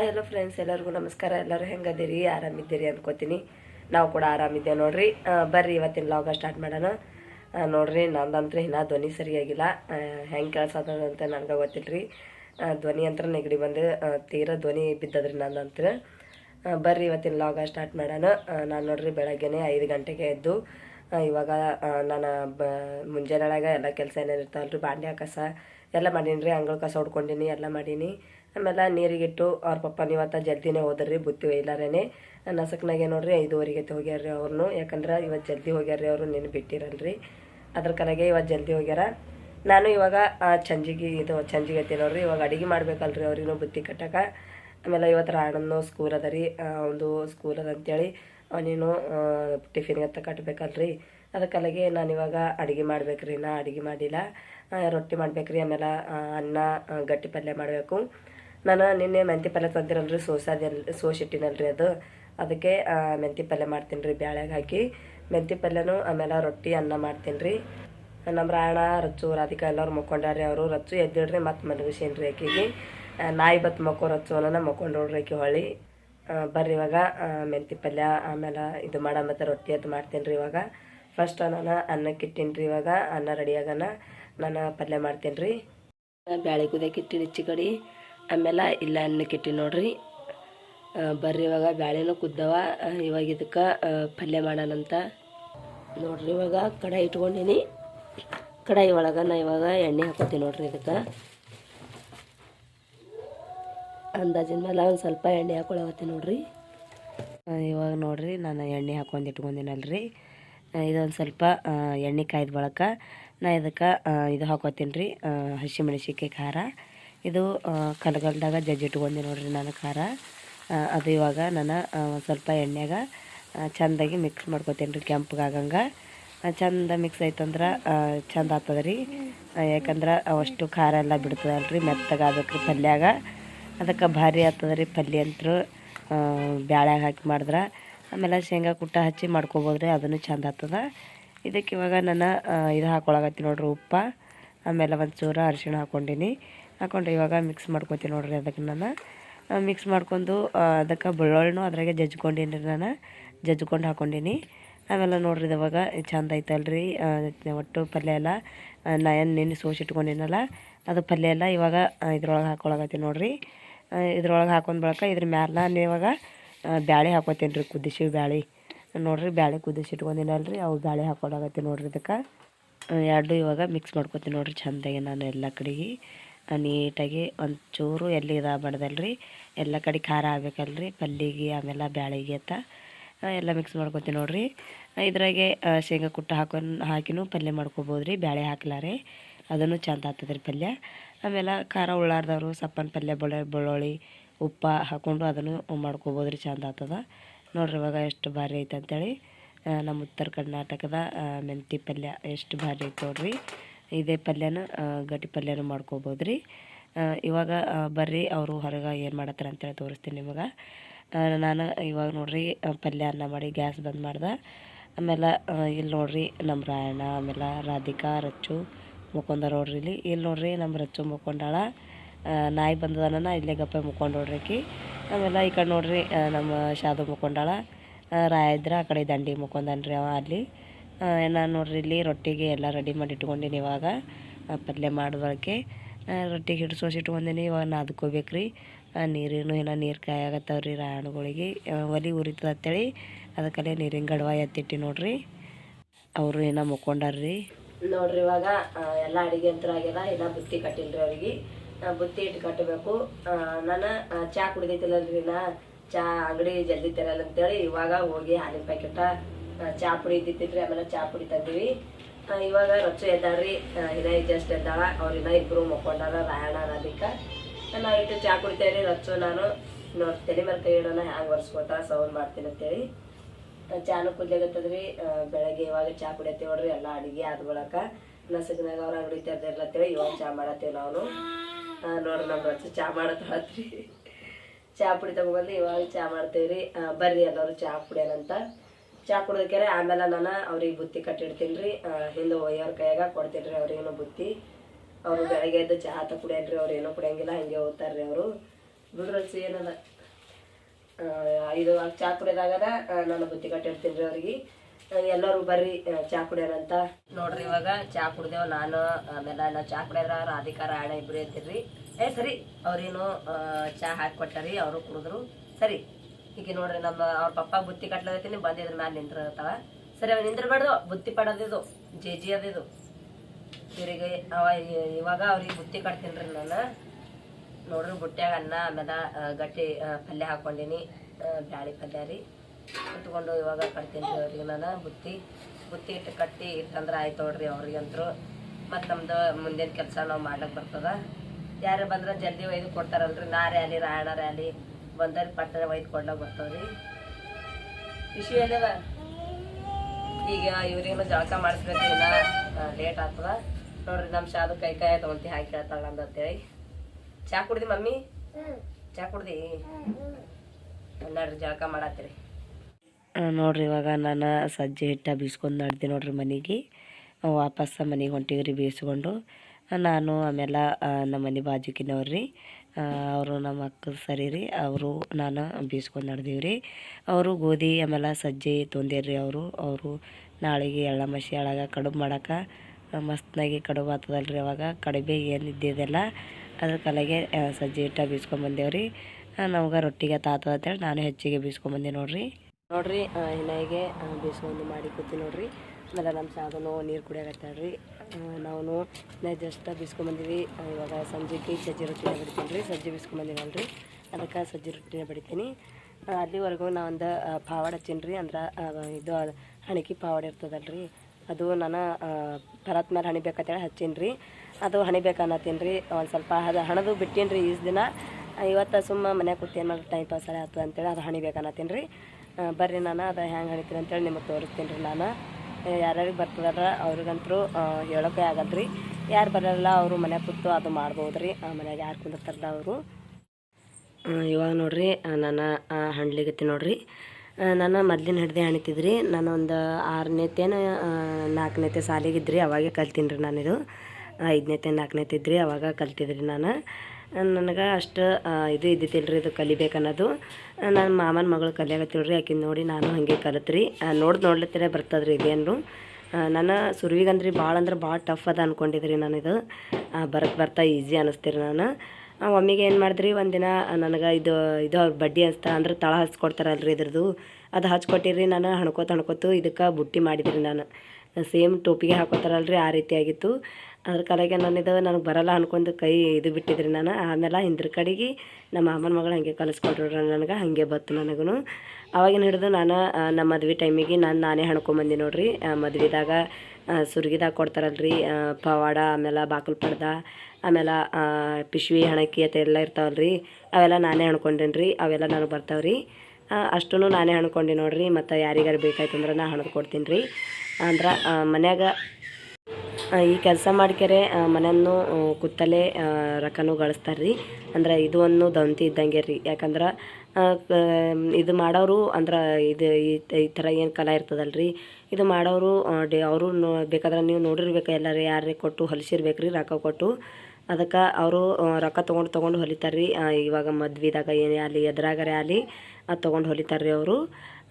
Hello friends ಎಲ್ಲರಿಗೂ ನಮಸ್ಕಾರ. ಎಲ್ಲರೂ ಹೆಂಗದಿರಿ ಆರಾಮಿದ್ದೀರಿ ಅನ್ಕೋತೀನಿ. ನಾವು ಕೂಡ ಆರಾಮಿದ್ದೆ ನೋಡ್ರಿ. ಬರ್ರಿ, ಇವತ್ತಿನ ಲಾಗ ಸ್ಟಾರ್ಟ್ ಮಾಡೋಣ. ನೋಡ್ರಿ, ನಂದಂತ್ರ ಇನ್ನೂ ಧ್ವನಿ ಸರಿಯಾಗಿಲ್ಲ. ಹೆಂಗೆ ಕೇಳಿಸೋದಂತ ನನಗೆ ಗೊತ್ತಿಲ್ಲ ರೀ ಧ್ವನಿ ಅಂತ ನೆಗಡಿ ಬಂದು ತೀರಾ ಧ್ವನಿ ಬಿದ್ದದ್ರಿ ನಂದಂತ್ರ. ಬರ್ರಿ, ಇವತ್ತಿನ ಲಾಗ ಸ್ಟಾರ್ಟ್ ಮಾಡೋಣ. ನಾನು ನೋಡ್ರಿ, ಬೆಳಗ್ಗೆನೆ ಐದು ಗಂಟೆಗೆ ಎದ್ದು ಇವಾಗ ನಾನು ಬ ಮುಂಜಾನೆಳಗ ಎಲ್ಲ ಕೆಲಸ ಏನೇನು ಇರ್ತಾವಲ್ರಿ ಬಾಂಡ್ಯ ಕಸ ಎಲ್ಲ ಮಾಡೀನಿ ರೀ ಅಂಗಳ ಕಸ ಹೊಡ್ಕೊಂಡಿನಿ, ಎಲ್ಲ ಮಾಡೀನಿ. ಆಮೇಲೆ ನೀರಿಗಿಟ್ಟು ಅವ್ರ ಪಪ್ಪ ನೀವತ್ತ ಜಲ್ದಿನೇ ಹೋದ್ರಿ ಬುತ್ತಿ ಒಯ್ಲಾರೇನೆ ನಸಕ್ನಾಗೆ ನೋಡ್ರಿ ಐದುವರೆಗೆ ಹೋಗ್ಯಾರ್ರಿ ಅವ್ರನ್ನು ಯಾಕಂದ್ರೆ ಇವತ್ತು ಜಲ್ದಿ ಹೋಗ್ಯಾರ್ರಿ ಅವರು, ನೆನೆ ಬಿಟ್ಟಿರಲ್ರಿ. ಅದ್ರ ಕರೆಗೆ ಇವತ್ತು ಜಲ್ದಿ ಹೋಗ್ಯಾರ. ನಾನು ಇವಾಗ ಚಂಜಿಗೆ ಇದು, ಚಂಜಿಗೆ ನೋಡ್ರಿ, ಇವಾಗ ಅಡಿಗೆ ಮಾಡ್ಬೇಕಲ್ರಿ ಅವ್ರಿಗೂ ಬುತ್ತಿ ಕಟ್ಟಕ. ಆಮೇಲೆ ಇವತ್ತು ರಾಣನ್ನು ಸ್ಕೂಲ್ ಅದ ರೀ. ಒಂದು ಸ್ಕೂಲ್ ಅದ ಅಂತೇಳಿ ಅವನೇನು ಟಿಫಿನ್ಗೆ ಅಂತ ಕಟ್ಬೇಕಲ್ರಿ. ಅದಕ್ಕಲ್ಲಿಗೆ ನಾನು ಇವಾಗ ಅಡುಗೆ ಮಾಡ್ಬೇಕ್ರಿ, ನಾ ಅಡುಗೆ ಮಾಡಿಲ್ಲ. ರೊಟ್ಟಿ ಮಾಡ್ಬೇಕ್ರಿ, ಆಮೇಲೆ ಅನ್ನ ಗಟ್ಟಿ ಪಲ್ಯ ಮಾಡಬೇಕು. ನಾನು ನಿನ್ನೆ ಮೆಂತಿ ಪಲ್ಯ ತಂದಿರಲ್ರಿ ಸೋಸೋದೆಲ್ಲ ಸೋಸಿಟ್ಟಿನಲ್ರಿ ಅದು. ಅದಕ್ಕೆ ಮೆಂತಿ ಪಲ್ಯ ಮಾಡ್ತೀನಿ ರೀ ಬ್ಯಾಳ್ಯಾಗ ಹಾಕಿ. ಮೆಂತಿ ಪಲ್ಯನೂ ಆಮೇಲೆ ರೊಟ್ಟಿ, ಅನ್ನ ಮಾಡ್ತೀನಿ ರೀ ನಮ್ಮ ರಾಯಣ ರಚ್ಚು, ರಾಧಿಕಾ ಎಲ್ಲರೂ ಮಕ್ಕೊಂಡ್ರಿ ಅವರು. ರಚ್ಚು ಎದ್ದಿಡ್ರಿ ಮತ್ತೆ ಮಲಗಿಸೇನ್ರಿ ಆಕೆಗೆ ನಾಯಿ ಬತ್ ಮಕ್ಕೋ ರಚ್ಚು ಅನ್ನ ಮಕ್ಕೊಂಡು ನೋಡ್ರಿ ಆಕೆ ಹೊಳ್ಳಿ ಬರ್ರಿ ಇವಾಗ ಮೆಂತಿ ಪಲ್ಯ, ಆಮೇಲೆ ಇದು ಮಾಡ ಮತ್ತು ರೊಟ್ಟಿ ಅದು ಮಾಡ್ತೀನಿ ರೀ ಇವಾಗ. ಫಸ್ಟ್ ನಾನು ಅನ್ನಕ್ಕೆ ಇಟ್ಟೀನಿ ರೀ ಇವಾಗ, ಅನ್ನ ರೆಡಿಯಾಗನ ನಾನು ಪಲ್ಯ ಮಾಡ್ತೀನಿ ರೀ ಬ್ಯಾಳೆ ಕುದಿಯಕ್ಕೆ ಇಟ್ಟಿನಿ ಕಡೆ ಆಮೇಲೆ ಇಲ್ಲ ಅನ್ನಕ್ಕೆ ಇಟ್ಟಿನಿ ನೋಡ್ರಿ. ಬರ್ರಿ ಇವಾಗ ಬ್ಯಾಳೆನೂ ಕುದ್ದವ. ಇವಾಗ ಇದಕ್ಕೆ ಪಲ್ಯ ಮಾಡೋಣಂತ. ನೋಡ್ರಿ ಇವಾಗ ಕಡಾಯಿ ಇಟ್ಕೊಂಡಿನಿ. ಕಡಾಯಿ ಒಳಗೆ ನಾ ಇವಾಗ ಎಣ್ಣೆ ಹಾಕೋತೀನಿ ನೋಡ್ರಿ ಇದಕ್ಕೆ. ಅಂದಾಜಿನ ಮೇಲೆ ಒಂದು ಸ್ವಲ್ಪ ಎಣ್ಣೆ ಹಾಕೊಳಕತ್ತೀನಿ ನೋಡ್ರಿ. ಇವಾಗ ನೋಡ್ರಿ ನಾನು ಎಣ್ಣೆ ಹಾಕೊಂಡು ಇಟ್ಕೊಂಡಿನಲ್ರಿ. ಇದೊಂದು ಸ್ವಲ್ಪ ಎಣ್ಣೆ ಕಾಯ್ದ ಬಳಕ ನಾ ಇದಕ್ಕೆ ಇದು ಹಾಕೋತೀನಿ ರೀ ಹಸಿಮೆಣಸಿಕಾಯಿ ಖಾರ. ಇದು ಕಲಗಲ್ದಾಗ ಕಲ್ಗಲ್ದಾಗ ಜಜ್ಜಿ ಇಟ್ಕೊಂಡಿ ನೋಡ್ರಿ ನಾನು ಖಾರ. ಅದು ಇವಾಗ ನಾನು ಸ್ವಲ್ಪ ಎಣ್ಣೆಗ ಚಂದಾಗಿ ಮಿಕ್ಸ್ ಮಾಡ್ಕೊತೀನಿ ರೀ ಕೆಂಪಗಾಗಂಗೆ. ಚಂದ ಮಿಕ್ಸ್ ಆಯ್ತಂದ್ರೆ ಚಂದ ಆಗ್ತದೆ ರೀ. ಯಾಕಂದ್ರೆ ಅವಷ್ಟು ಖಾರ ಎಲ್ಲ ಬಿಡ್ತದಲ್ರಿ ಮೆತ್ತಗಾಗಬೇಕು ರೀ ಪಲ್ಯಾಗ. ಅದಕ್ಕೆ ಭಾರಿ ಆಗ್ತದೆ ರೀ ಪಲ್ಯ ಅಂತರೂ ಬ್ಯಾಳ್ಯಾಗ ಹಾಕಿ ಮಾಡಿದ್ರೆ. ಆಮೇಲೆ ಶೇಂಗಾ ಕುಟ್ಟ ಹಚ್ಚಿ ಮಾಡ್ಕೊಬೋದು ರೀ ಅದನ್ನು ಚಂದ ಆಗ್ತದೆ. ಇದಕ್ಕೆ ಇವಾಗ ನಾನು ಇದು ಹಾಕೊಳಗತ್ತಿ ನೋಡ್ರಿ ಉಪ್ಪ. ಆಮೇಲೆ ಒಂದು ಚೂರು ಅರಿಶಿಣ ಹಾಕ್ಕೊಂಡಿನಿ ಹಾಕೊಂಡು, ಇವಾಗ ಮಿಕ್ಸ್ ಮಾಡ್ಕೊತೀನಿ ನೋಡ್ರಿ ಅದಕ್ಕೆ ನಾನು. ಮಿಕ್ಸ್ ಮಾಡ್ಕೊಂಡು ಅದಕ್ಕೆ ಬೆಳ್ಳುಳ್ಳಿನೂ ಅದ್ರಾಗೆ ಜಜ್ಕೊಂಡೀನಿ ರೀ ನಾನು. ಜಜ್ಕೊಂಡು ಹಾಕೊಂಡೀನಿ. ಆಮೇಲೆ ನೋಡ್ರಿ ಇವಾಗ ಚಂದ ಐತಲ್ರಿ. ಒಟ್ಟು ಪಲ್ಯ ಎಲ್ಲ ನಾಯನ್ ಏನು ನೆನೆ ಸೋಸಿಟ್ಕೊಂಡಿನಲ್ಲ ಅದು ಪಲ್ಯ ಎಲ್ಲ ಇವಾಗ ಇದ್ರೊಳಗೆ ಹಾಕೊಳಗತ್ತೀನಿ ನೋಡ್ರಿ. ಇದ್ರೊಳಗೆ ಹಾಕೊಂಡ್ ಬಳಕ ಇದ್ರ ಮ್ಯಾಲ ನಾನು ಇವಾಗ ಬ್ಯಾಳಿ ಹಾಕೋತೀನಿ ರೀ, ಕುದಿಸಿ ಬ್ಯಾಳೆ. ನೋಡ್ರಿ ಬ್ಯಾಳೆ ಕುದಿಸಿ ಇಟ್ಕೊಂಡಿನಲ್ರಿ, ಅವು ಬ್ಯಾಳೆ ಹಾಕೊಳಗತ್ತೀನಿ ನೋಡ್ರಿ ಇದಕ್ಕೆ. ಎರಡು ಇವಾಗ ಮಿಕ್ಸ್ ಮಾಡ್ಕೊತೀನಿ ನೋಡ್ರಿ, ಚಂದಾಗಿ ನಾನು ಎಲ್ಲ ಕಡೆಗೆ. ನೀಟಾಗಿ ಒಂಚೂರು ಎಲ್ಲಿ ಇದಾಗಬಾರ್ದಲ್ರಿ? ಎಲ್ಲ ಕಡೆ ಖಾರ ಆಗ್ಬೇಕಲ್ರಿ, ಪಲ್ಲಿಗೆ, ಆಮೇಲೆ ಬ್ಯಾಳಿಗೆ ಅಂತ. ಎಲ್ಲ ಮಿಕ್ಸ್ ಮಾಡ್ಕೊತೀನಿ ನೋಡಿರಿ. ಇದ್ರಾಗೆ ಶೇಂಗಾ ಕುಟ್ಟ ಹಾಕೊಂಡು, ಹಾಕಿನೂ ಪಲ್ಯ ಮಾಡ್ಕೊಬೋದು ರೀ ಬ್ಯಾಳೆ ಹಾಕ್ಲಾರೆ ಅದನ್ನು ಚಂದ ಆಗ್ತದ್ರಿ ಪಲ್ಯ. ಆಮೇಲೆ ಖಾರ ಉಳ್ಳಾರ್ದವರು, ಸಪ್ಪನ ಪಲ್ಯ ಬೆಳೆ, ಬೆಳ್ಳುಳ್ಳಿ, ಉಪ್ಪ ಹಾಕ್ಕೊಂಡು ಅದನ್ನು ಮಾಡ್ಕೊಬೋದು ರೀ ಚಂದ ಆಗ್ತದ. ನೋಡ್ರಿ ಇವಾಗ ಎಷ್ಟು ಭಾರಿ ಐತೆ ಅಂತೇಳಿ ನಮ್ಮ ಉತ್ತರ ಕರ್ನಾಟಕದ ಮೆಂತಿ ಪಲ್ಯ ಎಷ್ಟು ಭಾರಿ ಐತೆ ನೋಡ್ರಿ. ಇದೇ ಪಲ್ಯನ ಗಟ್ಟಿ ಪಲ್ಯನೂ ಮಾಡ್ಕೊಬೋದು ರೀ ಇವಾಗ ಬರ್ರಿ, ಅವರು ಹೊರಗೆ ಏನು ಮಾಡತ್ತಾರ ಅಂತೇಳಿ ತೋರಿಸ್ತೀನಿ ನಿಮಗೆ. ನಾನು ಇವಾಗ ನೋಡ್ರಿ ಪಲ್ಯ ಅನ್ನ ಮಾಡಿ ಗ್ಯಾಸ್ ಬಂದ್ ಮಾಡ್ದೆ. ಆಮೇಲೆ ಇಲ್ಲಿ ನೋಡ್ರಿ ನಮ್ಮ ರಾಯಣ್ಣ, ಆಮೇಲೆ ರಾಧಿಕಾ, ರಚ್ಚು ಮುಕ್ಕೊಂಡಾರ ನೋಡ್ರಿ ಇಲ್ಲಿ. ಇಲ್ಲಿ ನೋಡ್ರಿ ನಮ್ಮ ರಚ್ಚು ಮುಕೊಂಡಾಳ ನಾಯಿ ಬಂದದನ ಇಲ್ಲೇ ಗಪ್ಪ ಮುಕ್ಕೊಂಡು ನೋಡ್ರಿ ಆಕಿ ಆಮೇಲೆ ಈ ಕಡೆ ನೋಡ್ರಿ ನಮ್ಮ ಶಾದು ಮುಕೊಂಡಾಳ ರಾಯ ಇದ್ರೆ ಆ ಕಡೆ ದಂಡಿ ಮುಕ್ಕೊಂಡನ್ರಿ ಅವ ಅಲ್ಲಿ. ನಾನು ನೋಡ್ರಿ ಇಲ್ಲಿ ರೊಟ್ಟಿಗೆ ಎಲ್ಲ ರೆಡಿ ಮಾಡಿ ಇಟ್ಕೊಂಡಿನಿ ಇವಾಗ. ಪಲ್ಯ ಮಾಡೋದಕ್ಕೆ. ರೊಟ್ಟಿಗೆ ಹಿಡ್ಸೋಸಿ ಇಟ್ಕೊಂಡಿನಿ. ಇವಾಗ ನಾದ್ಕೋಬೇಕು ರೀ ನೀರಿನೂ ಏನೋ ನೀರು ಕಾಯಾಗತ್ತವ ರೀ ರಾಯಣ್ಣಗಳಿಗೆ ಆ, ಒಲಿ ಉರಿತದ ಅಂತೇಳಿ ಅದಕ್ಕಲ್ಲೇ ನೀರಿನ ಗಡವ ಎತ್ತಿಟ್ಟು ನೋಡ್ರಿ. ಅವರು ಏನೋ ಮುಕ್ಕೊಂಡಾರ್ರಿ. ನೋಡ್ರಿ ಇವಾಗ ಎಲ್ಲ ಅಡಿಗೆ ಯಂತ್ರ ಆಗಿಲ್ಲ ಎಲ್ಲ ಬುತ್ತಿ ಕಟ್ಟಿಲ್ರಿ ಅವ್ರಿಗೆ. ಬುತ್ತಿ ಇಟ್ಟು ಕಟ್ಟಬೇಕು. ನಾನು ಚಾ ರೀ ನಾ. ಚಾ ಅಂಗಡಿ ಜಲ್ದಿ ತರಲ್ಲ ಅಂತೇಳಿ ಇವಾಗ ಹೋಗಿ ಹಾಲಿನ ಪ್ಯಾಕೆಟ ಚಾ ಪುಡಿ ಇದ್ದಿತ್ತಿದ್ರಿ ಆಮೇಲೆ ಚಾ ಪುಡಿ ತಂದೀವಿ. ಇವಾಗ ರಚ್ಚು ಎದ್ದಾಳ್ರಿ. ಇನ್ನ ಜಸ್ಟ್ ಎದ್ದಾಳ. ಅವ್ರಿನ್ನ ಇಬ್ರು ಮಕ್ಕೊಂಡಾರ ರಾಯಣ ನಾವು ಇಟ್ಟು ಚಾ ಕುಡಿತೇವ್ರಿ ರಚ್ಚು ನಾನು. ನೋಡಿ, ತಲೆ ಮೇಲೆ ಕೈ ಇಡೋಣ, ಹ್ಯಾಂಗೆ ಒರೆಸ್ಕೊತ ಸೌಂಡ್ ಮಾಡ್ತೀನಿ ಅಂತೇಳಿ. ಚಾನು ಕುದ್ಲಾಗತ್ತದ್ರಿ ಬೆಳಗ್ಗೆ ಇವಾಗ ಚಾ ಕುಡಿಯತ್ತೀವಿ ನೋಡ್ರಿ, ಎಲ್ಲ ಅಡಿಗೆ ಆದ ಬಳಕ. ನಸಕ್ನಾಗ ಅವ್ರ ಅಂಗಡಿ ತೆರ್ದಿರ್ಲತ್ತೇಳಿ ಇವಾಗ ಚಾ ಮಾಡತ್ತೀವಿ ನಾವು. ನೋಡ್ರಿ ನಮ್ಮ ರಚ್ಚು ಚಾ ಮಾಡತ್ತಳತ್ರಿ ಚಾ ಪುಡಿ ತಗೊಬಂದು ಇವಾಗ ಚಾ ಮಾಡ್ತೇವ್ರಿ. ಬರ್ರಿ ಎಲ್ಲರೂ ಚಾ ಕುಡಿಯೋಣಂತ ಚಾ ಕುಡ್ದಕ್ಯಾರೆ ಆಮೇಲೆ ನಾನು ಅವ್ರಿಗೆ ಬುತ್ತಿ ಕಟ್ಟಿಡ್ತೀನಿ ರೀ. ಹಿಂದೆ ಒಯ್ಯೋರ್ ಕೈಯಾಗ ಕೊಡ್ತೀನಿ ರೀ ಅವ್ರಿಗೇನು ಬುತ್ತಿ. ಅವರು ಬೆಳಗ್ಗೆ ಎದ್ದು ಚಹಾ ತ ಕುಡಿಯಲ್ರಿ ಅವ್ರು ಏನೂ ಕುಡಿಯಂಗಿಲ್ಲ, ಹಂಗೆ ಹೋಗ್ತಾರ್ರಿ ಅವರು. ಬಿಡ್ರಲ್ಸಿ ಏನದ? ಇದು ಚಾ ಕುಡಿಯೋದಾಗದ ನಾನು ಬುತ್ತಿ ಕಟ್ಟಿರ್ತೀನಿ ರೀ ಅವ್ರಿಗೆ. ಎಲ್ಲರೂ ಬರ್ರಿ ಚಹಾ ಚಾ ಕುಡಿಯೋರಂತ ನೋಡ್ರಿ ಇವಾಗ ಚಾ ಕುಡ್ದೇವ್ ನಾನು, ಆಮೇಲೆ ನಾವು ಚಾ ಕುಡಿಯೋರ, ರಾಧಿಕಾ ರಾಯಣ ಇಬ್ರು ಇರ್ತೀರಿ ಏ, ಸರಿ ಅವ್ರೇನು ಚಹಾ ಚಾ ಹಾಕಿ ಕೊಟ್ಟಾರಿ ಅವರು ಕುಡಿದ್ರು. ಸರಿ. ಈಗ ನೋಡ್ರಿ, ನಮ್ಮ ಅವ್ರ ಪಪ್ಪ ಬುತ್ತಿ ಕಟ್ಲತ್ತೀನಿ ಬಂದಿದ್ರ ಮ್ಯಾಲೆ ನಿಂತಿರ್ತಾವ ಸರಿ ಅವ್ ನಿಂದಿರ್ಬಾರ್ದು ಬುತ್ತಿ ಪಡೋದಿದು ಜೆ ಜಿ ಅದಿದು ಇವರಿಗೆ ಅವ ಇವಾಗ ಅವ್ರಿಗೆ ಬುತ್ತಿ ಕಟ್ತೀನಿ ರೀ ನಾನು. ನೋಡ್ರಿ, ಬುಟ್ಟ್ಯಾಗ ಅನ್ನ ಆಮೇಲೆ ಗಟ್ಟಿ ಪಲ್ಯ ಹಾಕೊಂಡಿನಿ. ಬ್ಯಾಳಿ ಪಲ್ಯ ರೀ. ಇಟ್ಕೊಂಡು ಇವಾಗ ಕಟ್ತೀನಿ ರೀ ಅವ್ರಿಗೆ ನಾನು ಬುತ್ತಿ. ಬುತ್ತಿ ಇಟ್ಟು ಕಟ್ಟಿ ಇಟ್ಟಂದ್ರೆ ಆಯ್ತು ನೋಡ್ರಿ ಅವ್ರಿಗಂತರು. ಮತ್ತು ನಮ್ದು ಮುಂದಿನ ಕೆಲಸ ನಾವು ಮಾಡ್ಲಿಕ್ಕೆ ಬರ್ತದ. ಯಾರು ಬಂದ್ರೆ ಜಲ್ದಿ ಒಯ್ದು ಕೊಡ್ತಾರಲ್ರಿ. ನಾ ರ್ಯಾಲಿ ರಾಯಣ ರ್ಯಾಲಿ. ಬಂದ್ರೆ ಪಟ್ಟಣ ಒಯ್ದು ಬರ್ತಾವ್ರಿ. ವಿಷಯ ಎಲ್ಲದ ಈಗ ಇವ್ರಿಗೂ ಜಳಕ ಮಾಡಿಸ್ಬೇಕು ಇಲ್ಲ ಲೇಟ್ ಆಗ್ತದ ನೋಡ್ರಿ ನಮ್ಮ ಶಾದು ಕೈ ಕೈ ತಗೊಂತಿ ಹಾಕಿ ಹೇಳ್ತಾಳ ಅಂತೇಳಿ. ಚಾ ಕುಡ್ದಿ ಮಮ್ಮಿ? ಚಾ ಕುಡ್ದಿ? ನೋಡ್ರಿ ಜಳಕ ಮಾಡತ್ತೀರಿ. ನೋಡ್ರಿ ಇವಾಗ ನಾನು ಸಜ್ಜೆ ಹಿಟ್ಟ ಬೀಸ್ಕೊಂಡು ನಡ್ದೆ ನೋಡ್ರಿ ಮನೆಗೆ. ವಾಪಸ್ ಮನೆಗೆ ಹೊಂಟಿವಿ ರೀ ಬೀಸ್ಕೊಂಡು ನಾನು ಆಮೇಲೆ ನಮ್ಮ ಮನೆ ಬಾಜುಕಿನವ್ರು. ಅವರು ನಮ್ಮ ಅಕ್ಕ ಸರಿ ರೀ. ಅವರು ನಾನು ಬೀಸ್ಕೊಂಡು ನಡೆದೀವಿ ರೀ. ಅವರು ಗೋಧಿ, ಆಮೇಲೆ ಸಜ್ಜೆ ತೊಂದಿರ್ರಿ ಅವರು. ಅವರು ನಾಳೆಗೆ ಎಳ್ಳ ಮಸಿ ಒಳಗೆ ಕಡುಬು ಮಾಡಕ್ಕೆ ಮಸ್ತ್ನಾಗಿ ಕಡುಬು ಆಗ್ತದಲ್ರಿ ಅವಾಗ. ಕಡುಬೆ ಏನು ಇದ್ದಿದ್ದೆಲ್ಲ. ಅದ್ರ ಕಲೆಗೆ ಸಜ್ಜೆ ಹಿಟ್ಟ ಬೀಸ್ಕೊಂಡು ಬಂದೇವ್ರಿ ನಮ್ಗೆ ರೊಟ್ಟಿಗೆ ತಾತದ ಅಂತೇಳಿ ನಾನು ಹೆಚ್ಚಿಗೆ ಬೀಸ್ಕೊಂಬಂದೆ ನೋಡ್ರಿ. ನೋಡ್ರಿ ಹಿನಾಯಿಗೆ ಬೀಸ್ಕೊಂಡು ಮಾಡಿ ಕೂತಿ ನೋಡ್ರಿ. ಆಮೇಲೆ ನಮ್ಮ ಸಾಧನು ನೀರು ಕುಡಿಯಾಕತ್ತಾಳ್ರಿ ನಾವು ನಾ ಜಸ್ಟ್ ಬಿಸ್ಕೊಂಬಂದೀವಿ ಇವಾಗ ಸಂಜೆಗೆ ಸಜ್ಜೆ ರೊಟ್ಟಿನ ಬಡಿತೀನಿ ರೀ. ಸಜ್ಜೆ ರೀ ಅದಕ್ಕೆ ಸಜ್ಜೆ ರೊಟ್ಟಿನ ಬಡಿತೀನಿ. ಅಲ್ಲಿವರೆಗೂ ನಾ ಒಂದು ಪಾವಾಡ ಹಚ್ಚೀನಿ ರೀ. ಅಂದ್ರೆ ಇದು ಹಣಕಿ ಪಾವಾಡ ಇರ್ತದಲ್ರಿ. ಅದು ನಾನು ಪರತ್ ಮೇಲೆ ಹಣಿಬೇಕಂತೇಳಿ ಹಚ್ಚೀನಿ ರೀ. ಅದು ಹಣಿ ಅನ್ನತ್ತೀನಿ ರೀ. ಒಂದು ಸ್ವಲ್ಪ ಅದು ಹಣದು ಬಿಟ್ಟೀನಿ ರೀ ಈಸ್ ದಿನ. ಇವತ್ತು ಸುಮ್ಮ ಮನೆ ಕೂತಿ ಏನು ಮಾಡಿ ಟೈಮ್ ಪಾಸ್ ಆಗ್ತದೆ ಅಂತೇಳಿ ಅದು ಹಣಿ ಅನ್ನತ್ತೀನಿ ರೀ. ಬರ್ರಿ ನಾನು, ಅದು ಹೆಂಗೆ ಹಣಿತೀನಿ ಅಂತೇಳಿ ನಿಮಗೆ ತೋರಿಸ್ತೀನಿ ರೀ ನಾನು. ಯಾರ್ಯಾರಿಗೆ ಬರ್ತದಲ್ಲ ಅವ್ರಿಗಂತರೂ ಹೇಳೋಕೆ ರೀ ಯಾರು ಬರಲ್ಲ ಅವರು ಮನೆ ಕೂತು ಅದು ಮಾಡ್ಬೋದು ರೀ ಮನ್ಯಾಗ ಯಾರು ಕುಂದಿರ್ತಾರಲ್ಲ ಅವರು. ಇವಾಗ ನೋಡ್ರಿ ನನ್ನ ನಾನು ಹಣ್ಲಿಗತ್ತಿ ನೋಡ್ರಿ. ನಾನು ಮೊದ್ಲಿನ ಹಿಡ್ದೆ ಹಣಿತಿದ್ರಿ. ನಾನು ಒಂದು ಆರನೇತೇನ ನಾಲ್ಕನೇತೆ ಸಾಲಿಗಿದ್ರಿ. ಅವಾಗೆ ಕಲ್ತೀನಿ ರೀ ನಾನಿದು ಐದನೇತೆ ನಾಲ್ಕನೇತೆ ಇದ್ರಿ ಅವಾಗ ಕಲ್ತಿದ್ರಿ ನಾನು. ನನಗೆ ಅಷ್ಟು ಇದು ಇದ್ದಿದ್ದಿಲ್ಲ ರೀ ಇದು ಕಲಿಬೇಕನ್ನೋದು. ನನ್ನ ಮಾಮನ ಮಗಳು ಕಲಿಯಾಗತ್ತಿಳ್ರಿ ಆಕಿನ ನೋಡಿ ನಾನು ಹಾಗೆ ಕಲಿತ್ರಿ. ನೋಡಿ ನೋಡ್ಲತ್ತಿರ ಬರ್ತದ್ರಿ ಇದೇನು ನಾನು ಸುರುವಿಗಂದ್ರಿ ಭಾಳ ಅಂದ್ರೆ ಭಾಳ ಟಫ್ ಅದ ಅಂದ್ಕೊಂಡಿದ್ರಿ ನಾನು ಇದು ಬರತ್ ಬರ್ತಾ ಈಸಿ ಅನ್ನಿಸ್ತೀರಿ ನಾನು. ಒಮ್ಮಿಗೆ ಏನು ಮಾಡಿದ್ರಿ, ಒಂದಿನ ನನಗೆ ಇದು ಇದು ಬಡ್ಡಿ ಅನ್ಸ್ತಾ ಅಂದ್ರೆ ತಳ ಹಚ್ಕೊಡ್ತಾರಲ್ರಿ ಇದ್ರದ್ದು ಅದು ಹಚ್ಕೊಟ್ಟಿರಿ, ನಾನು ಹಣ್ಕೋತ ಹಣ್ಕೋತು ಇದಕ್ಕೆ ಬುಟ್ಟಿ ಮಾಡಿದ್ರಿ ನಾನು. ಸೇಮ್ ಟೋಪಿಗೆ ಹಾಕೋತಾರಲ್ರಿ, ಆ ರೀತಿ ಆಗಿತ್ತು. ಅದ್ರ ನಾನು ಇದು ನನಗೆ ಬರಲ್ಲ ಅನ್ಕೊಂಡು ಕೈ ಇದು ಬಿಟ್ಟಿದ್ರಿ ನಾನು. ಆಮೇಲೆ ಹಿಂದ್ರ ಕಡೆಗೆ ನಮ್ಮ ಅಮ್ಮನ ಮಗಳು ಹಾಗೆ ಕಲಿಸ್ಕೊಟ್ರು ನನಗೆ, ಹಾಗೆ ಬತ್ತು ನನಗೂ ಅವಾಗಿನ ಹಿಡಿದು ನಾನು ನಮ್ಮ ಮದ್ವೆ ಟೈಮಿಗೆ ನಾನು ನಾನೇ ಹಣ್ಕೊಂಬಂದಿ ನೋಡ್ರಿ. ಮದ್ವೆದಾಗ ಸುರ್ಗಿದಾಗ ಕೊಡ್ತಾರಲ್ರಿ ಪವಾಡ, ಆಮೇಲೆ ಬಾಕಲ್ ಪಡ್ದ, ಆಮೇಲೆ ಪಿಶ್ವಿ ಹಣಕ್ಕಿ ಅಂತ ಎಲ್ಲ ಇರ್ತಾವಲ್ರಿ. ಅವೆಲ್ಲ ನಾನೇ ಹಣ್ಕೊಂಡೇನಿ ರೀ ಅವೆಲ್ಲ ನನಗೆ ಬರ್ತಾವ್ರಿ. ಅಷ್ಟೂ ನಾನೇ ಹಣ್ಕೊಂಡೆ ನೋಡ್ರಿ, ಮತ್ತು ಯಾರಿಗಾರು ಬೇಕಾಯ್ತಂದ್ರೆ ನಾನು ಹಣದು ಕೊಡ್ತೀನಿ ರೀ ಅಂದ್ರೆ ಮನ್ಯಾಗ ಈ ಕೆಲಸ ಮಾಡ್ಕೆರೆ ಮನೆಯನ್ನು ಕುತ್ತಲೇ ರೊಕ್ಕನೂ ಗಳಿಸ್ತಾರೆ ರೀ ಅಂದ್ರೆ, ಇದು ಒಂದು ದಂತಿ ಇದ್ದಂಗೆ ರೀ. ಯಾಕಂದ್ರೆ ಇದು ಮಾಡೋರು, ಅಂದ್ರೆ, ಇದು, ಈ ಥರ ಏನು ಕಲಾ ಇರ್ತದಲ್ರಿ. ಇದು ಮಾಡೋರು ಡೇ, ಅವರು ನೋ, ಬೇಕಾದ್ರೆ ನೀವು ನೋಡಿರ್ಬೇಕು ಎಲ್ಲರೂ ಯಾರೇ ಕೊಟ್ಟು ಹೊಲಿಸಿರ್ಬೇಕು ರೀ ರೊಕ್ಕ ಕೊಟ್ಟು. ಅದಕ್ಕೆ ಅವರು ರೊಕ್ಕ ತೊಗೊಂಡು ತೊಗೊಂಡು ಹೊಲಿತಾರೆ ರೀ ಇವಾಗ ಮದ್ವೆದಾಗ ಏನೇ ಆಗಲಿ, ಎದ್ರಾಗರೆ ಆಗಲಿ, ಅದು ತೊಗೊಂಡು ಹೊಲಿತಾರೆ ರೀ ಅವರು.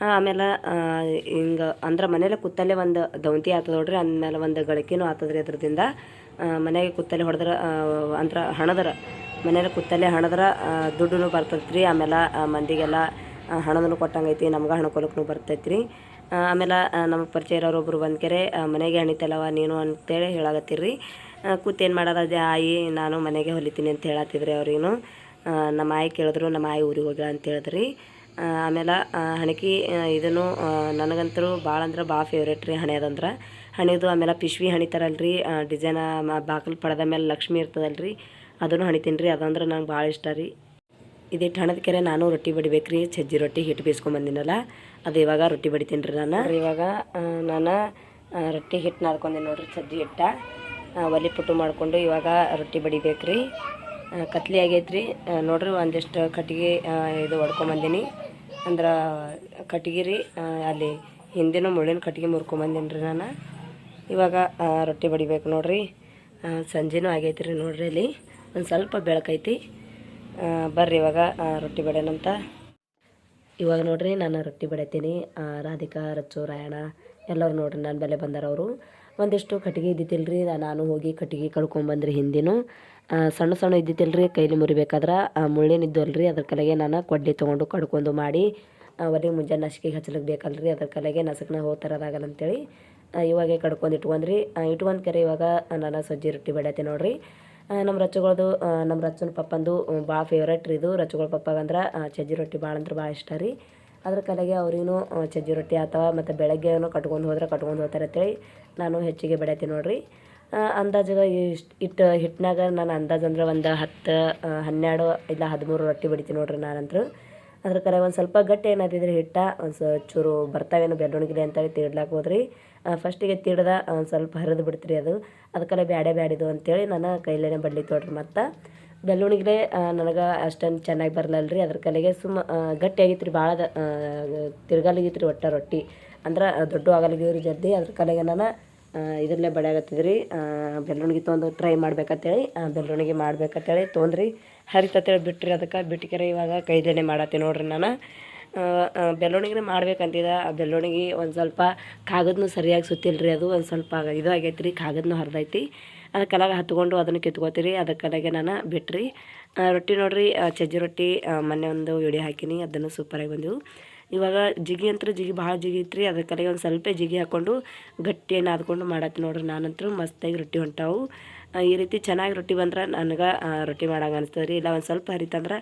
ಆಮೇಲೆ ಹಿಂಗೆ ಅಂದ್ರೆ ಮನೇಲೆ ಕೂತಲ್ಲೇ ಒಂದು ದೌಂತಿ ಆಗ್ತದೆ ನೋಡ್ರಿ ಅಂದಮೇಲೆ ಒಂದು ಗಳಿಕೆನೂ ಆಗ್ತದೆ ರೀ ಅದ್ರದಿಂದ ಮನೆಗೆ ಕೂತಲ್ಲೇ ಹೊಡೆದ್ರೆ ಅಂದ್ರೆ ಹಣದ್ರ, ಮನೇಲಿ ಕೂತಲ್ಲೇ ಹಣದ್ರ ದುಡ್ಡು ಬರ್ತೈತೆ ರೀ ಆಮೇಲೆ ಮಂದಿಗೆಲ್ಲ ಹಣದನು ಕೊಟ್ಟಂಗೈತಿ, ನಮ್ಗೆ ಹಣ ಬರ್ತೈತೆ ರೀ ಆಮೇಲೆ ನಮಗೆ ಪರಿಚಯ ಇರೋರು ಒಬ್ಬರು ಬಂದ್ಕೆರೆ ಮನೆಗೆ ಹಣಿತಲ್ಲವ ನೀನು ಅಂತೇಳಿ ಹೇಳಾಗತ್ತೀರಿ ಕೂತೇನು ಮಾಡೋದು, ಅದೇ ಆಯಿ, ನಾನು ಮನೆಗೆ ಹೊಲಿತೀನಿ ಅಂತ ಹೇಳತ್ತಿದ್ರಿ ಅವ್ರಿಗೂ ನಮ್ಮ ಆಯಿ ಕೇಳಿದ್ರು, ನಮ್ಮ ಆಯಿ ಊರಿಗೆ ಹೋಗ್ಯಾಳ ಅಂತ ಹೇಳಿದ್ರಿ. ಆಮೇಲೆ ಹಣಕಿ ಇದನ್ನು ನನಗಂತೂ ಭಾಳ ಅಂದ್ರೆ ಭಾಳ ಫೇವ್ರೇಟ್ ರೀ ಹಣೆದಂದ್ರೆ ಹಣೆದು ಆಮೇಲೆ ಪಿಶ್ವಿ ಹಣಿತಾರಲ್ಲ ರೀ ಡಿಸೈನ ಬಾಕಲ್ ಪಡೆದ ಮೇಲೆ ಲಕ್ಷ್ಮಿ ಇರ್ತದಲ್ರಿ, ಅದನ್ನು ಹಣಿತೀನಿ ರೀ, ಅದಂದ್ರೆ ನಂಗೆ ಭಾಳ ಇಷ್ಟ ರೀ. ಇದಿಟ್ಟು ಹಣದ ಕೆರೆ ನಾನು ರೊಟ್ಟಿ ಬಡಿಬೇಕು ರೀ ಸಜ್ಜಿ ರೊಟ್ಟಿ ಹಿಟ್ಟು ಬೀಸ್ಕೊಂಬಂದಿನಲ್ಲ ಅದು ಇವಾಗ ರೊಟ್ಟಿ ಬಡಿತೀನಿ ರೀ ನಾನು. ಇವಾಗ ನಾನು ರೊಟ್ಟಿ ಹಿಟ್ಟು ನಾದ್ಕೊಂಡೆ ನೋಡ್ರಿ, ಸಜ್ಜಿ ಹಿಟ್ಟ. ಒಲಿ ಪುಟ್ಟು ಮಾಡಿಕೊಂಡು ಇವಾಗ ರೊಟ್ಟಿ ಬಡಿಬೇಕು ರೀ ಕತ್ಲಿ ಆಗೈತೆ ರೀ ನೋಡ್ರಿ ಒಂದಿಷ್ಟು ಕಟ್ಟಿಗೆ ಇದು ಹೊಡ್ಕೊಂಬಂದಿನಿ ಅಂದ್ರೆ ಕಟ್ಗೆ ರೀ ಅಲ್ಲಿ ಹಿಂದಿನ ಮುಳ್ಳಿನ ಕಟ್ಗೆ ಮುರ್ಕೊಂಬಂದಿನಿ ರೀ ನಾನು. ಇವಾಗ ರೊಟ್ಟಿ ಬಡಿಬೇಕು ನೋಡ್ರಿ. ಸಂಜೆನೂ ಆಗೈತಿ ರೀ ನೋಡ್ರಿ ಅಲ್ಲಿ. ಒಂದು ಸ್ವಲ್ಪ ಬೆಳಕೈತಿ. ಬರ್ರಿ ಇವಾಗ ರೊಟ್ಟಿ ಬಡ್ಯಾನಂತ. ಇವಾಗ ನೋಡ್ರಿ, ನಾನು ರೊಟ್ಟಿ ಬಡಿತೀನಿ. ರಾಧಿಕಾ, ರಚ್ಚು ರಾಯಣ ಎಲ್ಲರೂ ನೋಡ್ರಿ ನನ್ನ ಬೆಲೆ ಬಂದಾರ ಅವರು. ಒಂದಿಷ್ಟು ಕಟ್ಟಿಗೆ ಇದ್ದಿತ್ತಿಲ್ರಿ ನಾನು ಹೋಗಿ ಕಟ್ಟಿಗೆ ಕಳ್ಕೊಂಬಂದ್ರಿ ಹಿಂದಿನೂ. ಸಣ್ಣ ಸಣ್ಣ ಇದ್ದಿತ್ತಿಲ್ಲ ರೀ ಕೈಲಿ ಮುರಿಬೇಕಾದ್ರೆ ಮುಳ್ಳಿನ ರೀ ಅದ್ರ ಕಲೆಗೆ ನಾನು ಕೊಡ್ಲಿ ತೊಗೊಂಡು ಕಡ್ಕೊಂಡು ಮಾಡಿ ಅವರಿಗೆ ಮುಂಜಾನೆ ನಸಿಕೆ ಹಚ್ಚಲಿಕ್ಕೆ ಬೇಕಲ್ರಿ, ಅದ್ರ ಕಲೆಗೆ ನಸಕ್ನ ಹೋಗ್ತಾರದಾಗಲ್ಲ ಅಂತೇಳಿ ಇವಾಗೆ ಕಡ್ಕೊಂಡು ಇಟ್ಕೊಂಡ್ರಿ. ಇಟ್ಕೊಂಡು ಕರೆ ಇವಾಗ ನಾನು ಸಜ್ಜಿ ರೊಟ್ಟಿ ಬಡಿಯತ್ತೆ ನೋಡ್ರಿ. ನಮ್ಮ ರಚ್ಚುಗಳದು ನಮ್ಮ ರಚ್ಚನ ಪಪ್ಪಂದು ಭಾಳ ಫೇವ್ರೇಟ್ ರೀ ಇದು. ರಚ್ಚುಗಳ ಪಪ್ಪಗಂದ್ರೆ ಸಜ್ಜಿ ರೊಟ್ಟಿ ಭಾಳ ಅಂದ್ರೆ ಭಾಳ ಇಷ್ಟ ರೀ. ಅದ್ರ ಕಲೆಗೆ ಅವ್ರಿಗೂ ಚಜ್ಜಿ ರೊಟ್ಟಿ ಅಥವಾ ಮತ್ತು ಬೆಳಗ್ಗೆನೂ ಕಟ್ಕೊಂಡು ಹೋದ್ರೆ ಕಟ್ಕೊಂಡು ಹೋಗ್ತಾರೆ ಅಂತೇಳಿ ನಾನು ಹೆಚ್ಚಿಗೆ ಬೆಳಿತೀನಿ ನೋಡ್ರಿ. ಅಂದಾಜಿಗೆ ಅಂದಾಜು ಇಷ್ಟು, ಇಟ್ಟು ಹಿಟ್ಟಿನಾಗ ನಾನು ಅಂದಾಜು ಅಂದ್ರೆ ಒಂದು ಹತ್ತು ಹನ್ನೆರಡು ಇಲ್ಲ ಹದಿಮೂರು ರೊಟ್ಟಿ ಬಿಡ್ತೀನಿ ನೋಡ್ರಿ ನಾನಂತರೂ. ಅದ್ರ ಕಲೆ ಒಂದು ಸ್ವಲ್ಪ ಗಟ್ಟಿ ಏನಾದಿದ್ರೆ ಹಿಟ್ಟ ಒಂದು ಚೂರು ಬರ್ತಾವೇನೋ ಬೆಳ್ಳುಣಿಗಿರಿ ಅಂತೇಳಿ ತೀಡ್ಲಾಕ್ ಹೋದ್ರಿ. ಫಸ್ಟಿಗೆ ತೀಡ್ದ ಒಂದು ಸ್ವಲ್ಪ ಹರಿದು ಬಿಡ್ತೀರಿ ಅದು. ಅದಕ್ಕೆಲ್ಲ ಬ್ಯಾಡೆ ಬ್ಯಾಡಿದು ಅಂತೇಳಿ ನಾನು ಕೈಲೇನೆ ಬಡ್ಲಿ ತೋಡ್ರಿ ಮತ್ತು. ಬೆಳ್ಳುಣಿಗೆ ನನಗೆ ಅಷ್ಟೊಂದು ಚೆನ್ನಾಗಿ ಬರಲಲ್ರಿ. ಅದ್ರ ಕಲೆಗೆ ಸುಮ್ಮ ಗಟ್ಟಿ ಆಗಿತ್ತು ರೀ ಭಾಳ ತಿರ್ಗಲಿಗಿತ್ತು ರೀ ಒಟ್ಟ ರೊಟ್ಟಿ. ಅಂದ್ರೆ ದೊಡ್ಡ ಆಗಲಿಗಿವ್ರಿ ಜಲ್ದಿ. ಅದ್ರ ಕಲೆಗೆ ನಾನು ಇದರಲ್ಲೇ ಬಡಿಯಾಗತ್ತಿದ್ರಿ ಬೆಳ್ಳುಣಿಗೆ ತೊಗೊಂಡು ಟ್ರೈ ಮಾಡ್ಬೇಕಂತೇಳಿ ಬೆಳ್ಳುಣಿಗೆ ಮಾಡ್ಬೇಕಂತೇಳಿ ತೊಗೊಂಡ್ರಿ ಹರಿತತ್ತೇಳಿ ಬಿಟ್ರಿ ಅದಕ್ಕೆ. ಬಿಟ್ಕೆರೆ ಇವಾಗ ಕೈಲೇನೆ ಮಾಡತ್ತೆ ನೋಡ್ರಿ ನಾನು. ಬೆಳ್ಳುಣಿಗೆ ಮಾಡ್ಬೇಕಂತಿದ. ಆ ಬೆಳ್ಳುಣಿಗೆ ಒಂದು ಸ್ವಲ್ಪ ಕಾಗದನು ಸರಿಯಾಗಿ ಸುತ್ತಿಲ್ಲ ರೀ ಅದು. ಒಂದು ಸ್ವಲ್ಪ ಇದು ಆಗೈತೆ ರೀ ಕಾಗದನು ಹರಿದೈತಿ. ಅದಕ್ಕೆಲ್ಲ ಹತ್ಕೊಂಡು ಅದನ್ನು ಕಿತ್ಕೋತೀರಿ ಅದಕ್ಕೆಲ್ಲಗೆ ನಾನು ಬಿಟ್ರಿ. ರೊಟ್ಟಿ ನೋಡ್ರಿ ಚಜ್ಜಿ ರೊಟ್ಟಿ ಮೊನ್ನೆ ಒಂದು ವಿಡಿಯೋ ಹಾಕಿನಿ, ಅದನ್ನು ಸೂಪರಾಗಿ ಬಂದೆವು. ಇವಾಗ ಜಿಗಿ ಅಂತೂ ಜಿಗಿ ಭಾಳ ಜಿಗಿ ಇತ್ತು ರೀ ಕಲೆಗೆ ಒಂದು ಸ್ವಲ್ಪ ಜಿಗಿ ಹಾಕ್ಕೊಂಡು ಗಟ್ಟಿಯನ್ನು ಆದ್ಕೊಂಡು ಮಾಡತ್ತೆ ನೋಡ್ರಿ ನಾನಂತೂ ಮಸ್ತಾಗಿ ರೊಟ್ಟಿ ಹೊಂಟಾವು. ಈ ರೀತಿ ಚೆನ್ನಾಗಿ ರೊಟ್ಟಿ ಬಂದ್ರೆ ನನಗೆ ರೊಟ್ಟಿ ಮಾಡಂಗೆ ಅನಿಸ್ತದೆ ರೀ. ಇಲ್ಲ ಒಂದು ಸ್ವಲ್ಪ ಹರಿತಂದ್ರೆ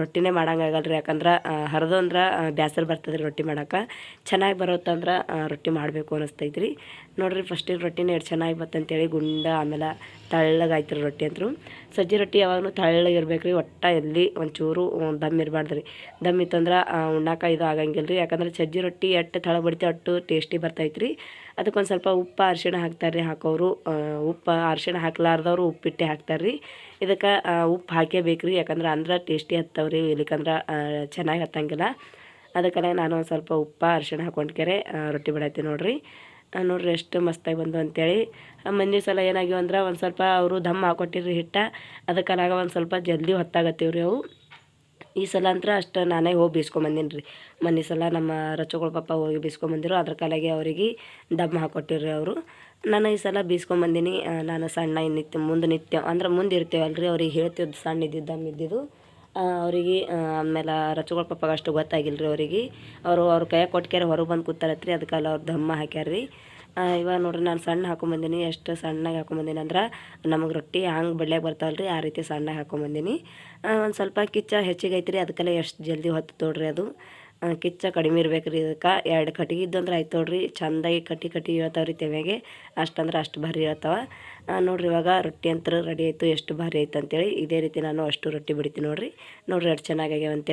ರೊಟ್ಟಿನೇ ಮಾಡಂಗೆ ಆಗಲ್ಲ ರೀ. ಯಾಕಂದ್ರೆ ಹರಿದು ಅಂದ್ರೆ ಬ್ಯಾಸರ್ ಬರ್ತದೆ ರೀ ರೊಟ್ಟಿ ಮಾಡೋಕೆ ಚೆನ್ನಾಗಿ ಬರೋತ್ತಂದ್ರೆ ರೊಟ್ಟಿ ಮಾಡಬೇಕು ಅನಿಸ್ತೈತೆ ರೀ. ನೋಡಿರಿ ಫಸ್ಟಿಗೆ ರೊಟ್ಟಿನ ಎಷ್ಟು ಚೆನ್ನಾಗಿ ಬತ್ತಂತೇಳಿ ಗುಂಡ, ಆಮೇಲೆ ತಳ್ಳಗಾಯ್ತು ರೀ ರೊಟ್ಟಿ ಅಂತೂ ಸಜ್ಜಿ ರೊಟ್ಟಿ ಯಾವಾಗಲೂ ತಳ್ಳಗಿರ್ಬೇಕು ರೀ. ಒಟ್ಟು ಎಲ್ಲಿ ಒಂಚೂರು ದಮ್ ಇರಬಾರ್ದು ರೀ. ದಮ್ ಇತ್ತಂದ್ರೆ ಉಣ್ಣಾಕ ಇದು ಆಗಂಗಿಲ್ಲ ರೀ. ಯಾಕಂದ್ರೆ ಸಜ್ಜಿ ರೊಟ್ಟಿ ಎಟ್ಟು ತಳ ಬಡಿತೆ ಅಟ್ಟು ಟೇಸ್ಟಿ ಬರ್ತೈತೆ ರೀ. ಅದಕ್ಕೊಂದು ಸ್ವಲ್ಪ ಉಪ್ಪು, ಅರಿಶಿಣ ಹಾಕ್ತಾರೆ ರೀ ಹಾಕೋರು ಉಪ್ಪು, ಅರಿಶಿಣ ಹಾಕ್ಲಾರ್ದವ್ರು ಉಪ್ಪಿಟ್ಟೆ ಹಾಕ್ತಾರೆ ರೀ ಇದಕ್ಕೆ ಉಪ್ಪು ಹಾಕೇಬೇಕು ರೀ ಯಾಕಂದ್ರೆ ಅಂದ್ರೆ ಟೇಸ್ಟಿ ಹತ್ತವ ರೀ ಇಲ್ಲಿಕಂದ್ರೆ ಚೆನ್ನಾಗಿ ಹತ್ತಂಗಿಲ್ಲ. ಅದಕ್ಕೆ ನಾನು ಒಂದು ಸ್ವಲ್ಪ ಉಪ್ಪು, ಅರಿಶಿಣ ಹಾಕೊಂಡ್ಕೆರೆ ರೊಟ್ಟಿ ಬಿಡತ್ತೀನಿ ನೋಡಿರಿ. ನೋಡ್ರಿ ಎಷ್ಟು ಮಸ್ತಾಗಿ ಬಂದು ಅಂತೇಳಿ. ಮಂದಿ ಸಲ ಏನಾಗ್ಯಾವ ಅಂದ್ರೆ ಒಂದು ಸ್ವಲ್ಪ ಅವರು ದಮ್ ಹಾಕೊಟ್ಟಿರಿ ಹಿಟ್ಟ. ನಾಗ ಒಂದು ಸ್ವಲ್ಪ ಜಲ್ದಿ ಹೊತ್ತಾಗತ್ತೀವ್ರಿ ಅವು. ಈ ಸಲ ಅಂತ್ರ ಅಷ್ಟು ನಾನೇ ಹೋಗಿ ಬೀಸ್ಕೊಂಬಂದಿನಿ ರೀ ಮೊನ್ನೆ ಸಲ ನಮ್ಮ ರಚಗಳ ಪಪ್ಪ ಹೋಗಿ ಬೀಸ್ಕೊಂಬಂದಿರು, ಅದ್ರ ಕಾಲಾಗೆ ಅವರಿಗೆ ದಮ್ ಹಾಕೊಟ್ಟಿರ್ರಿ ಅವರು. ನಾನು ಈ ಸಲ ಬೀಸ್ಕೊಂಬಂದಿನಿ ನಾನು ಸಣ್ಣ ನಿತ್ಯ ಮುಂದೆ ನಿತ್ಯ, ಅಂದ್ರೆ ಮುಂದೆ ಇರ್ತೇವಲ್ರಿ ಅವ್ರಿಗೆ ಹೇಳ್ತಿದ್ದು ಸಣ್ಣ ಇದ್ದಿದ್ದು, ದಮ್ ಇದ್ದಿದ್ದು. ಅವರಿಗೆ ಆಮೇಲೆ ರಚಗಳ ಪಪ್ಪಾಗ ಅಷ್ಟು ಗೊತ್ತಾಗಿಲ್ಲ ರೀ ಅವರಿಗೆ. ಅವರು ಅವ್ರ ಕೈಯಾಗ ಕೊಟ್ಕ್ಯಾರ, ಹೊರಗೆ ಬಂದು ಕೂತಾರತ್ರಿ ಅದಕ್ಕೆಲ್ಲ ಅವ್ರು ದಮ್ಮ ಹಾಕ್ಯಾರ ರೀ ಇವಾಗ ನೋಡ್ರಿ ನಾನು ಸಣ್ಣ ಹಾಕೊಂಬಂದೀನಿ ಎಷ್ಟು ಸಣ್ಣಗೆ ಹಾಕೊಂಬಂದೀನಿ ಅಂದ್ರೆ ನಮಗೆ ರೊಟ್ಟಿ ಹಂಗೆ ಬಳ್ಳಿಯಾಗ ಬರ್ತಾವಲ್ಲ ಆ ರೀತಿ ಸಣ್ಣಗೆ ಹಾಕೊಂಬಂದೀನಿ ಒಂದು ಸ್ವಲ್ಪ ಕಿಚ್ಚ ಹೆಚ್ಚಿಗೆ ಐತ್ರಿ, ಅದಕ್ಕೆಲ್ಲ ಎಷ್ಟು ಜಲ್ದಿ ಹೊತ್ತು ತೋಡ್ರಿ ಅದು. ಕಿಚ್ಚ ಕಡಿಮೆ ಇರ್ಬೇಕು ರೀ ಇದಕ್ಕೆ, ಎರಡು ಕಟ್ಟಿಗೆ ಇದ್ದಂದ್ರೆ ಆಯ್ತು ನೋಡ್ರಿ ಚಂದಾಗಿ ಕಟ್ಟಿ ಕಟ್ಟಿ ಹೇಳ್ತಾವ ರೀ ತೆವೆಗೆ ಅಷ್ಟಂದ್ರೆ ಅಷ್ಟು ಭಾರಿ ಹೇಳ್ತಾವೆ ನೋಡ್ರಿ ಇವಾಗ ರೊಟ್ಟಿ ಅಂತ ರೆಡಿ ಆಯಿತು, ಎಷ್ಟು ಭಾರಿ ಆಯ್ತು ಅಂತೇಳಿ ಇದೇ ರೀತಿ ನಾನು ಅಷ್ಟು ರೊಟ್ಟಿ ಬಿಡ್ತೀನಿ ನೋಡ್ರಿ ನೋಡ್ರಿ ಎಷ್ಟು ಚೆನ್ನಾಗಿ ಅಂತೇಳಿ